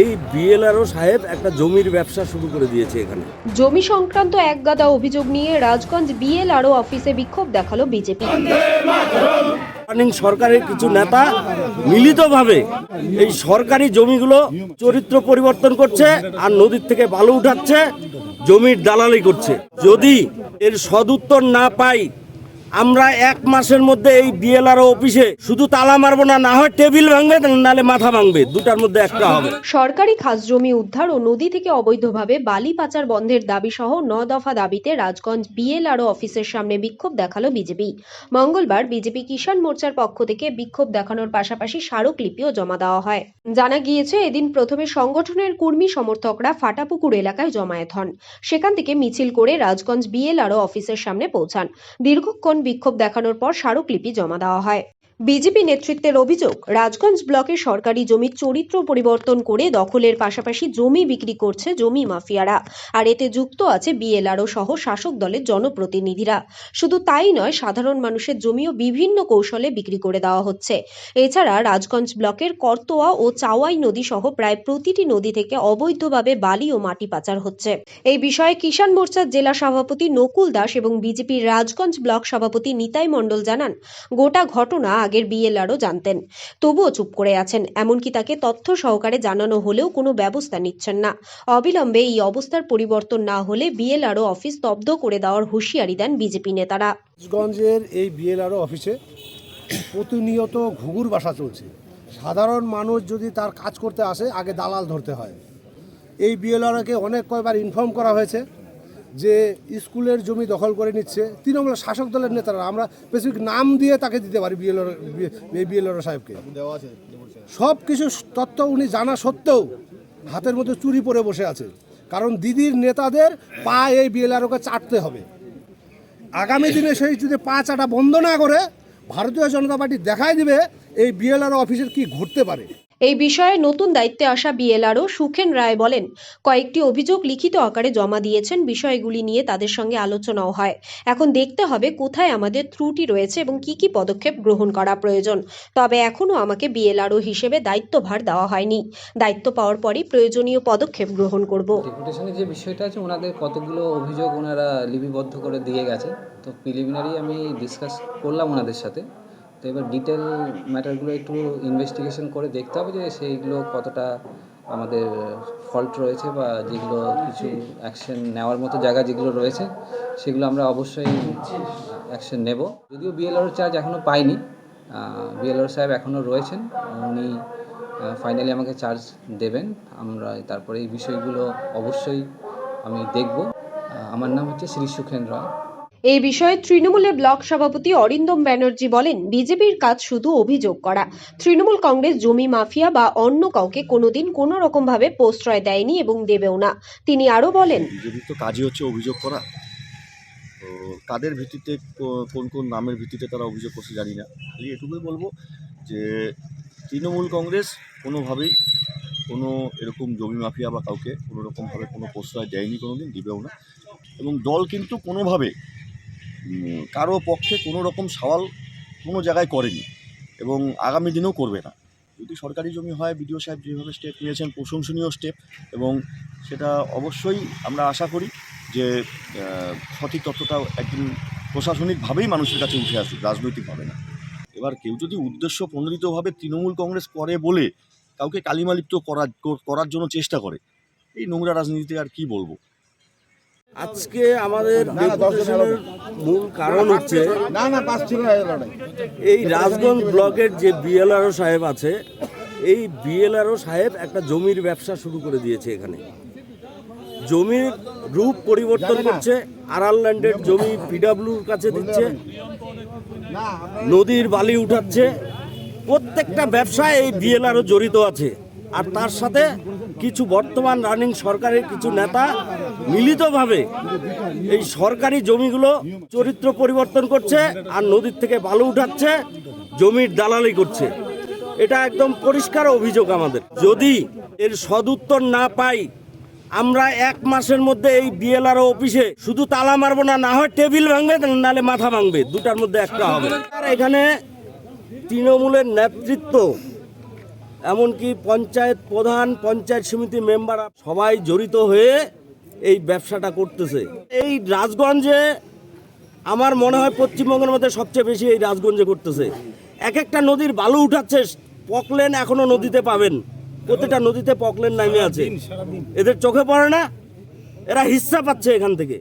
এই বিএলআরও সাহেব একটা জমির ব্যবসা শুরু করে দিয়েছে এখানে। জমি সংক্রান্ত একগাদা অভিযোগ নিয়ে রাজগঞ্জ বিএলআরও অফিসে বিক্ষোভ দেখাল বিজেপি। সরকারের কিছু নেতা মিলিতভাবে এই সরকারি জমিগুলো চরিত্র পরিবর্তন করছে আর নদীর থেকে বালু উঠাচ্ছে জমির দালালি করছে। যদি এর সদুত্তর না পাই আমরা এক মাসের মধ্যে এই বিএলআরও অফিসে শুধু তালা মারবো না না হয় টেবিল ভাঙবে, নালে মাথা ভাঙবে। দুটার মধ্যে একটা হবে। সরকারি খাস জমি উদ্ধার ও নদী থেকে অবৈধভাবে বালি পাচার বন্ধের দাবি সহ ন দফা দাবিতে রাজগঞ্জ বিএলআরও অফিসের সামনে বিক্ষোভ দেখাল বিজেপি। মঙ্গলবার বিজেপি কিষাণ মোর্চার পক্ষ থেকে বিক্ষোভ দেখানোর পাশাপাশি স্মারকলিপিও জমা দেওয়া হয়। জানা গিয়েছে, এদিন প্রথমে সংগঠনের কর্মী সমর্থকরা ফাটাপুকুর এলাকায় জমায়েত হন। সেখান থেকে মিছিল করে রাজগঞ্জ বিএলআরও অফিসের সামনে পৌঁছান। দীর্ঘক্ষণ বিক্ষোভ দেখানোর পর স্মারকলিপি জমা দেওয়া হয়। বিজেপি নেতৃত্বের অভিযোগ, রাজগঞ্জ ব্লকে সরকারি জমির চরিত্র পরিবর্তন করে দখলের পাশাপাশি জমি বিক্রি করছে জমি মাফিয়ারা। আর এতে যুক্ত আছে বিএলআরও সহ শাসক দলের জনপ্রতিনিধিরা। শুধু তাই নয়, সাধারণ মানুষের জমিও বিভিন্ন কৌশলে বিক্রি করে দেওয়া হচ্ছে। এছাড়া রাজগঞ্জ ব্লকের করতোয়া ও চাওয়াই নদী সহ প্রায় প্রতিটি নদী থেকে অবৈধভাবে বালি ও মাটি পাচার হচ্ছে। এই বিষয়ে কিষাণ মোর্চার জেলা সভাপতি নকুল দাস এবং বিজেপির রাজগঞ্জ ব্লক সভাপতি নিতাই মণ্ডল জানান, গোটা ঘটনা আগের বিএলআরও জানতেন। তবুও চুপ করে আছেন, এমনকি তাকে তথ্য সহকারে জানানো হলেও কোনো ব্যবস্থা নিচ্ছেন না। অবিলম্বে এই অবস্থার পরিবর্তন না হলে বিএলআরও অফিস স্তব্ধ করে দেওয়ার হুঁশিয়ারি দেন বিজেপি নেতারা। রাজগঞ্জের এই বিএলআরও অফিসে প্রতিনিয়ত ঘুঘুর বাসা চলছে। সাধারণ মানুষ যদি তার কাজ করতে আসে, আগে দালাল ধরতে হয়। এই বিএলআরকে অনেক কয়বার ইনফর্ম করা হয়েছে। যে স্কুলের জমি দখল করে নিচ্ছে তৃণমূল শাসক দলের নেতারা আমরা স্পেসিফিক নাম দিয়ে তাকে দিতে পারি বিএলআর এই বিএলআর সাহেবকে। সব কিছু তথ্য উনি জানা সত্ত্বেও হাতের মধ্যে চুরি পরে বসে আছে। কারণ দিদির নেতাদের পা এই বিএলআরওকে চাটতে হবে। আগামী দিনে সেই যদি পা চাটা বন্ধ না করে ভারতীয় জনতা পার্টি দেখায় দিবে এই বিএলআর অফিসের কি ঘটতে পারে? এই বিষয়ে নতুন দায়িত্বে আসা বিএলআরও সুখেন রায় বলেন, কয়েকটি অভিযোগ লিখিত আকারে জমা দিয়েছেন, বিষয়গুলি নিয়ে তাদের সঙ্গে আলোচনাও হয়। এখন দেখতে হবে কোথায় আমাদের ত্রুটি রয়েছে এবং কি কি পদক্ষেপ গ্রহণ করা প্রয়োজন। তবে এখনও আমাকে বিএলআরও হিসেবে দায়িত্বভার দেওয়া হয়নি। দায়িত্ব পাওয়ার পরই প্রয়োজনীয় পদক্ষেপ গ্রহণ করব। ডেপুটেশনের যে বিষয়টা আছে, ওনাদের কতগুলো অভিযোগ ওনারা লিপিবদ্ধ করে দিয়ে গেছে তো প্রিলিমিনারি আমি ডিসকাস করলাম ওনাদের সাথে। তো এবার ডিটেল ম্যাটারগুলো একটু ইনভেস্টিগেশন করে দেখতে হবে যে সেইগুলো কতটা আমাদের ফল্ট রয়েছে বা যেগুলো কিছু অ্যাকশন নেওয়ার মতো জায়গা যেগুলো রয়েছে, সেগুলো আমরা অবশ্যই অ্যাকশন নেব। যদিও বিএলআর চার্জ এখনও পাইনি বিএলআর সাহেব এখনও রয়েছেন, উনি ফাইনালি আমাকে চার্জ দেবেন। আমরা তারপরে এই বিষয়গুলো অবশ্যই আমি দেখব। আমার নাম হচ্ছে শ্রী সুখেন রয়। এই বিষয়ে তৃণমূলের ব্লক সভাপতি অরিন্দম ব্যানার্জি বলেন, বিজেপির কাজ শুধু অভিযোগ করা। তৃণমূল কংগ্রেস, জমি মাফিয়া বা অন্য কাউকে কোনোদিন কোনো রকম ভাবে প্রশ্রয় দেয়নি এবং দেবেও না। তিনি আরও বলেন বিজেপির তো কাজই হচ্ছে অভিযোগ করা। তো কাদের ভিত্তিতে কোন কোন নামের ভিত্তিতে তারা অভিযোগ করছে জানি না। খালি এটুকুই বলব যে তৃণমূল কংগ্রেস কোনোভাবেই কোনো এরকম জমি মাফিয়া বা কাউকে কোনো রকমভাবে কোনো প্রশ্রয় দেয়নি কোনো দিন দিবেও না। এবং দল কিন্তু কোনোভাবে কারও পক্ষে কোনো রকম সওয়াল কোনো জায়গায় করেনি এবং আগামী দিনেও করবে না। যদি সরকারি জমি হয়, বিডিও সাহেব যেভাবে স্টেপ নিয়েছেন, প্রশংসনীয় স্টেপ এবং সেটা অবশ্যই আমরা আশা করি যে সঠিক তথ্যটা একদিন প্রশাসনিকভাবেই মানুষের কাছে উঠে আসুক, রাজনৈতিকভাবে না। এবার কেউ যদি উদ্দেশ্য প্রণোদিতভাবে তৃণমূল কংগ্রেস করে বলে, কাউকে কালিমালিপ্ত করার করার জন্য চেষ্টা করে, এই নোংরা রাজনীতিতে আর কি বলব? আজকে আমাদের মূল কারণ হচ্ছে এই রাজগঞ্জ ব্লকের যে বিএলআরও সাহেব আছে এই বিএলআরও সাহেব একটা জমির ব্যবসা শুরু করে দিয়েছে এখানে। জমির রূপ পরিবর্তন করছে আড়াল ল্যান্ডের জমি পিডাব্লিউর কাছে দিচ্ছে নদীর বালি উঠাচ্ছে। প্রত্যেকটা ব্যবসায় এই বিএলআরও জড়িত আছে। আর তার সাথে কিছু বর্তমান রানিং সরকারের কিছু নেতা মিলিতভাবে এই সরকারি জমিগুলো চরিত্র পরিবর্তন করছে আর নদীর থেকে বালু উঠাচ্ছে, জমির দালালি করছে। এটা একদম পরিষ্কার অভিযোগ আমাদের। যদি এর সদুত্তর না পাই, আমরা এক মাসের মধ্যে এই বিএলআরও অফিসে শুধু তালা মারবো না না হয় টেবিল ভাঙবে, নালে মাথা ভাঙবে। দুটার মধ্যে একটা হবে। আর এখানে তৃণমূলের নেতৃত্ব এমনকি পঞ্চায়েত প্রধান পঞ্চায়েত সমিতি মেম্বার সবাই জড়িত হয়ে এই ব্যবসাটা করতেছে। এই রাজগঞ্জে আমার মনে হয় পশ্চিমবঙ্গের মধ্যে সবচেয়ে বেশি এই রাজগঞ্জে করতেছে। এক একটা নদীর বালু উঠাচ্ছে পকলেন এখনও নদীতে পাবেন। প্রতিটা নদীতে পকলেন নামে আছে। এদের চোখে পড়ে না এরা হিস্সা পাচ্ছে এখান থেকে।